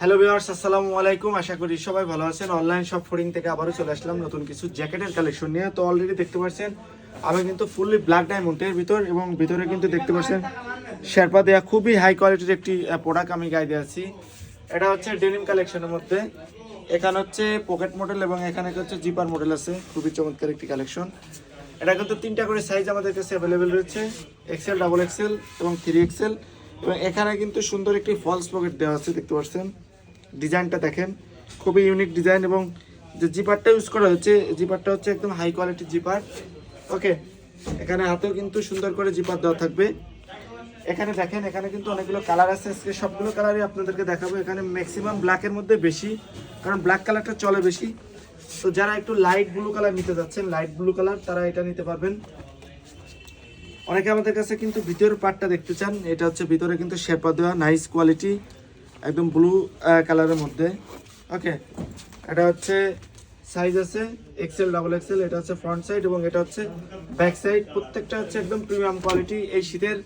Hello viewers আসসালামু আলাইকুম। আশা করি সবাই ভালো আছেন। অনলাইন শপ ফোরিং থেকে আবারও চলে আসলাম নতুন কিছু জ্যাকেটের কালেকশন নিয়ে। তো অলরেডি দেখতে পাচ্ছেন, আমি কিন্তু ফুললি ব্ল্যাক ডায়মন্ডের ভিতর এবং ভিতরে কিন্তু দেখতে পাচ্ছেন শেরপা দেওয়া খুবই হাই কোয়ালিটির একটি প্রোডাক্ট আমি গায়ে দিয়েছি এটা হচ্ছে ডেনিম কালেকশনের মধ্যে। এখানে হচ্ছে পকেট মডেল এবং এখানে হচ্ছে জিপার মডেল আছে। খুবই চমৎকার একটি কালেকশন এটা কিন্তু তিনটা করে সাইজ আমাদের কাছে অ্যাভেলেবেল রয়েছে। এক্সেল ডাবল এক্সেল এবং থ্রি এক্সেল এবং এখানে কিন্তু সুন্দর একটি ফলস পকেট দেওয়া আছে, দেখতে পাচ্ছেন। ডিজাইনটা দেখেন। খুবই ইউনিক ডিজাইন এবং যে জিপারটা ইউজ করা হচ্ছে জিপারটা হচ্ছে একদম হাই কোয়ালিটির জিপার ওকে এখানে হাতেও কিন্তু সুন্দর করে জিপার দেওয়া থাকবে। এখানে দেখেন, এখানে কিন্তু অনেকগুলো কালার আছে। আজকে সবগুলো কালারই আপনাদেরকে দেখাবো। এখানে ম্যাক্সিমাম ব্ল্যাকের মধ্যে বেশি, কারণ ব্ল্যাক কালারটা চলে বেশি। তো যারা একটু লাইট ব্লু কালার নিতে যাচ্ছেন লাইট ব্লু কালার তারা এটা নিতে পারবেন। অনেকে আমাদের কাছে কিন্তু ভিতরের পার্টটা দেখতে চান। এটা হচ্ছে ভিতরে কিন্তু শেপা দেওয়া নাইস কোয়ালিটি একদম ব্লু কালারের মধ্যে। ওকে এটা হচ্ছে সাইজ আছে এক্সেল ডাবল এক্সেল এটা হচ্ছে ফ্রন্ট সাইড এবং এটা হচ্ছে ব্যাক সাইড প্রত্যেকটা হচ্ছে একদম প্রিমিয়াম কোয়ালিটি এই শীতের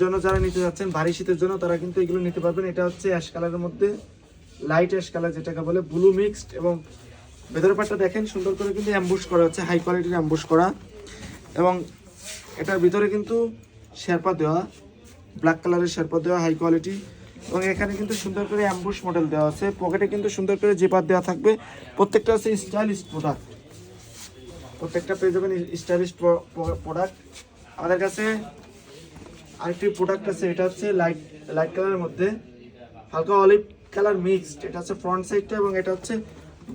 জন্য যারা নিতে যাচ্ছেন, ভারী শীতের জন্য তারা কিন্তু এগুলো নিতে পারবেন। এটা হচ্ছে অ্যাশ কালারের মধ্যে লাইট অ্যাশ কালার যেটাকে বলে ব্লু মিক্সড এবং ভেতরের পাটটা দেখেন, সুন্দর করে কিন্তু অ্যাম্বুশ করা হচ্ছে হাই কোয়ালিটির অ্যাম্বুশ করা। এবং এটার ভিতরে কিন্তু শেরপা দেওয়া ব্ল্যাক কালারের শেরপা দেওয়া হাই কোয়ালিটি এবং এখানে কিন্তু সুন্দর করে অ্যাম্বুশ মডেল দেওয়া আছে। পকেটে কিন্তু সুন্দর করে জিপার দেওয়া থাকবে। প্রত্যেকটা হচ্ছে স্টাইলিশ প্রোডাক্ট প্রত্যেকটা পেয়ে যাবেন স্টাইলিশ প্রোডাক্ট আমাদের কাছে আরেকটি প্রোডাক্ট আছে, এটা হচ্ছে লাইট লাইট কালারের মধ্যে। হালকা অলিভ কালার মিক্সড এটা হচ্ছে ফ্রন্ট সাইডটা এবং এটা হচ্ছে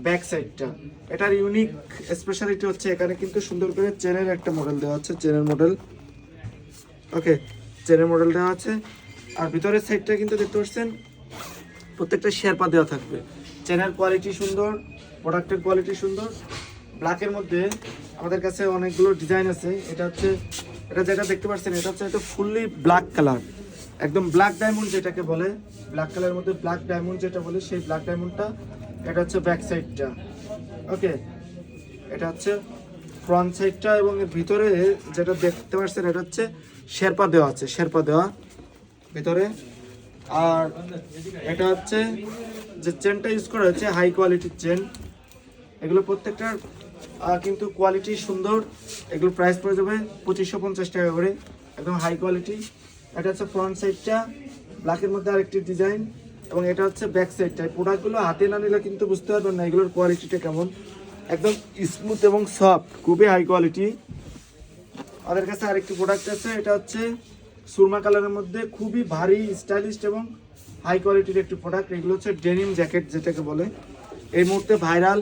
ব্যাক সাইডটা এটার ইউনিক স্পেশালিটি হচ্ছে এখানে কিন্তু সুন্দর করে চেনের একটা মডেল দেওয়া আছে চেনের মডেল ওকে চেনের মডেল দেওয়া আছে। আর ভিতরের সাইডটা কিন্তু দেখতে পাচ্ছেন, প্রত্যেকটা শেরপা দেওয়া থাকবে। চেনের কোয়ালিটি সুন্দর প্রোডাক্টের কোয়ালিটি সুন্দর। ব্ল্যাকের মধ্যে আমাদের কাছে অনেকগুলো ডিজাইন আছে। এটা হচ্ছে, এটা যেটা দেখতে পাচ্ছেন, এটা হচ্ছে একটা ফুললি ব্ল্যাক কালার একদম ব্ল্যাক ডায়মন্ড যেটাকে বলে ব্ল্যাক কালারের মধ্যে ব্ল্যাক ডায়মন্ড যেটা বলে, সেই ব্ল্যাক ডায়মন্ডটা এটা হচ্ছে ব্যাক সাইডটা ওকে এটা হচ্ছে ফ্রন্ট সাইডটা এবং এর ভিতরে যেটা দেখতে পাচ্ছেন, এটা হচ্ছে শেরপা দেওয়া আছে শেরপা দেওয়া। ভিতরে। আর এটা হচ্ছে যে চেনটা ইউজ করা হয়েছে হাই কোয়ালিটির চেন এগুলো প্রত্যেকটার কিন্তু কোয়ালিটি সুন্দর। এগুলো প্রাইস পড়ে যাবে পঁচিশশো পঞ্চাশ টাকা করে, একদম হাই কোয়ালিটি এটা হচ্ছে ফ্রন্ট সাইডটা ব্ল্যাকের মধ্যে আরেকটি ডিজাইন এবং এটা হচ্ছে ব্যাক সাইডটা এই প্রোডাক্টগুলো হাতে না নিলে কিন্তু বুঝতে পারবেন না এগুলোর কোয়ালিটিটা কেমন। একদম স্মুথ এবং সফট খুবই হাই কোয়ালিটি আমাদের কাছে আরেকটি প্রোডাক্ট আছে, এটা হচ্ছে সুরমা কালারের মধ্যে খুবই ভারী, স্টাইলিশ এবং হাই কোয়ালিটির একটি প্রোডাক্ট এগুলো হচ্ছে ডেনিম জ্যাকেট যেটাকে বলে। এই মুহূর্তে ভাইরাল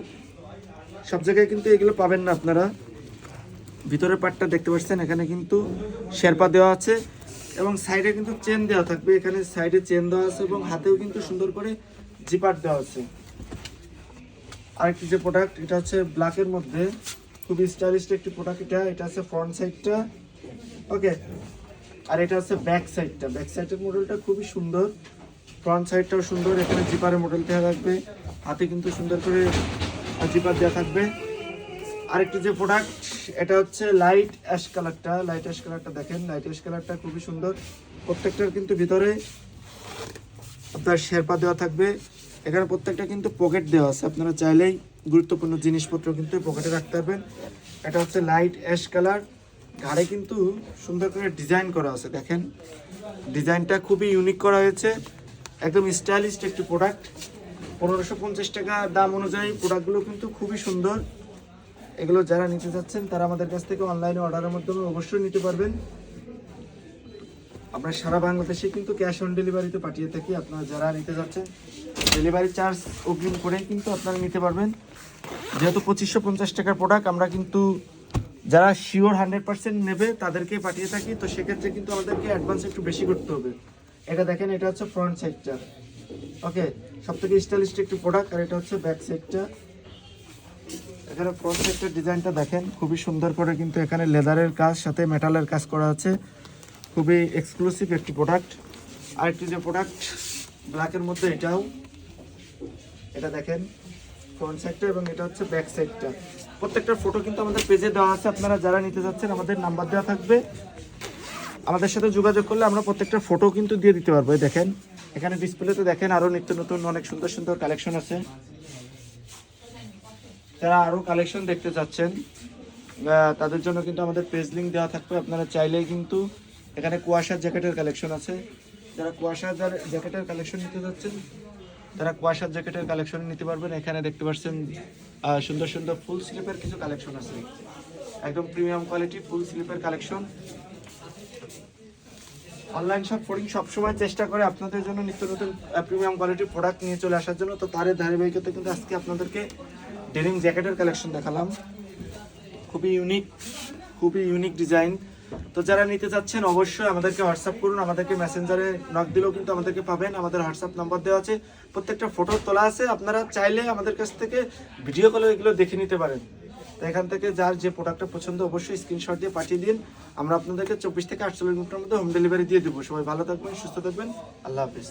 সব জায়গায় কিন্তু এগুলো পাবেন না আপনারা। ভিতরের পার্টটা দেখতে পাচ্ছেন, এখানে কিন্তু শেরপা দেওয়া আছে এবং সাইডে কিন্তু চেন দেওয়া থাকবে। এখানে সাইডে চেন দেওয়া আছে এবং হাতেও কিন্তু সুন্দর করে জিপার দেওয়া আছে। আরেকটি যে প্রোডাক্ট এটা হচ্ছে ব্ল্যাকের মধ্যে। খুবই স্টাইলিশ একটি প্রোডাক্ট এটা। এটা হচ্ছে ফ্রন্ট সাইডটা ওকে আর এটা হচ্ছে ব্যাক সাইডটা ব্যাক সাইডের মডেলটা খুবই সুন্দর। ফ্রন্ট সাইডটাও সুন্দর। এখানে জিপারের মডেল দেওয়া থাকবে। হাতে কিন্তু সুন্দর করে জিপার দেওয়া থাকবে। আরেকটি যে প্রোডাক্ট এটা হচ্ছে লাইট অ্যাশ কালারটা লাইট অ্যাশ কালারটা দেখেন। লাইট অ্যাশ কালারটা খুবই সুন্দর। প্রত্যেকটার কিন্তু ভিতরে আপনার শেরপা দেওয়া থাকবে। এখানে প্রত্যেকটা কিন্তু পকেট দেওয়া আছে। আপনারা চাইলেই গুরুত্বপূর্ণ জিনিসপত্র কিন্তু পকেটে রাখতে পারবেন। এটা হচ্ছে লাইট অ্যাশ কালার ঘাড়ে কিন্তু সুন্দর করে ডিজাইন করা আছে, দেখেন। ডিজাইনটা খুবই ইউনিক করা হয়েছে। একদম স্টাইলিশ একটি প্রোডাক্ট পনেরোশো পঞ্চাশ টাকা দাম অনুযায়ী প্রোডাক্টগুলো কিন্তু খুবই সুন্দর। এগুলো যারা নিতে চাচ্ছেন, তারা আমাদের কাছ থেকে অনলাইনে অর্ডারের মাধ্যমে অবশ্যই নিতে পারবেন। আমরা সারা বাংলাদেশে কিন্তু ক্যাশ অন ডেলিভারিতে পাঠিয়ে থাকি। আপনারা যারা নিতে যাচ্ছেন ডেলিভারি চার্জ অগ্রিম করেই কিন্তু আপনারা নিতে পারবেন। যেহেতু পঁচিশশো পঞ্চাশ টাকার প্রোডাক্ট আমরা কিন্তু যারা শিওর হান্ড্রেড পার্সেন্ট নেবে, তাদেরকে পাঠিয়ে থাকি। তো সেক্ষেত্রে কিন্তু আমাদেরকে অ্যাডভান্স একটু বেশি করতে হবে। এটা দেখেন, এটা হচ্ছে ফ্রন্ট সাইডটা ওকে সব থেকে স্টাইলিস্ট একটি প্রোডাক্ট আর এটা হচ্ছে ব্যাক সাইডটা এখানে ফ্রন্ট সাইডের ডিজাইনটা দেখেন, খুবই সুন্দর করে কিন্তু এখানে লেদারের কাজ, সাথে মেটালের কাজ করা আছে। খুবই এক্সক্লুসিভ একটি প্রোডাক্ট আরেকটি যে প্রোডাক্ট ব্ল্যাকের মধ্যে এটাও। এটা দেখেন ফ্রন্ট সাইডটা এবং এটা হচ্ছে ব্যাক সাইডটা প্রত্যেকটা ফটো কিন্তু আমাদের পেজে দেওয়া আছে। আপনারা যারা নিতে যাচ্ছেন, আমাদের নাম্বার দেওয়া থাকবে। আমাদের সাথে যোগাযোগ করলে আমরা প্রত্যেকটা ফটো কিন্তু দিয়ে দিতে পারব। দেখেন, এখানে ডিসপ্লেতে দেখেন আরও নিত্য নতুন, অনেক সুন্দর সুন্দর কালেকশন আছে। যারা আরও কালেকশন দেখতে চাচ্ছেন তাদের জন্য কিন্তু আমাদের পেজ লিঙ্ক দেওয়া থাকবে। আপনারা চাইলেই কিন্তু এখানে কুয়াশার জ্যাকেটের কালেকশন আছে। যারা কুয়াশার জ্যাকেটের কালেকশন নিতে যাচ্ছেন তারা কুয়াশার জ্যাকেটের কালেকশন নিতে পারবেন। এখানে দেখতে পাচ্ছেন সুন্দর সুন্দর ফুল স্লিপের কিছু কালেকশন আছে। একদম প্রিমিয়াম কোয়ালিটি ফুল স্লিপের কালেকশন অনলাইন শপ ফোরিং সবসময় চেষ্টা করে আপনাদের জন্য নিত্য নতুন প্রিমিয়াম কোয়ালিটির প্রোডাক্ট নিয়ে চলে আসার জন্য। তো তার ধারাবাহিকতা কিন্তু আজকে আপনাদেরকে ডেনিম জ্যাকেটের কালেকশন দেখালাম। খুবই ইউনিক খুবই ইউনিক ডিজাইন তো যারা নিতে চাচ্ছেন অবশ্যই আমাদেরকে হোয়াটসঅ্যাপ করুন, আমাদেরকে মেসেঞ্জারে নক দিলেও কিন্তু আমাদেরকে পাবেন। আমাদের হোয়াটসঅ্যাপ নাম্বার দেওয়া আছে। প্রত্যেকটা ফটো তোলা আছে। আপনারা চাইলে আমাদের কাছ থেকে ভিডিও কলে এগুলো দেখে নিতে পারেন। তো এখান থেকে যার যে প্রোডাক্টটা পছন্দ, অবশ্যই স্ক্রিনশট দিয়ে পাঠিয়ে দিন। আমরা আপনাদেরকে চব্বিশ থেকে আটচল্লিশ মিনিটের মধ্যে হোম ডেলিভারি দিয়ে দেবো। সবাই ভালো থাকবেন, সুস্থ থাকবেন। আল্লাহ হাফিজ।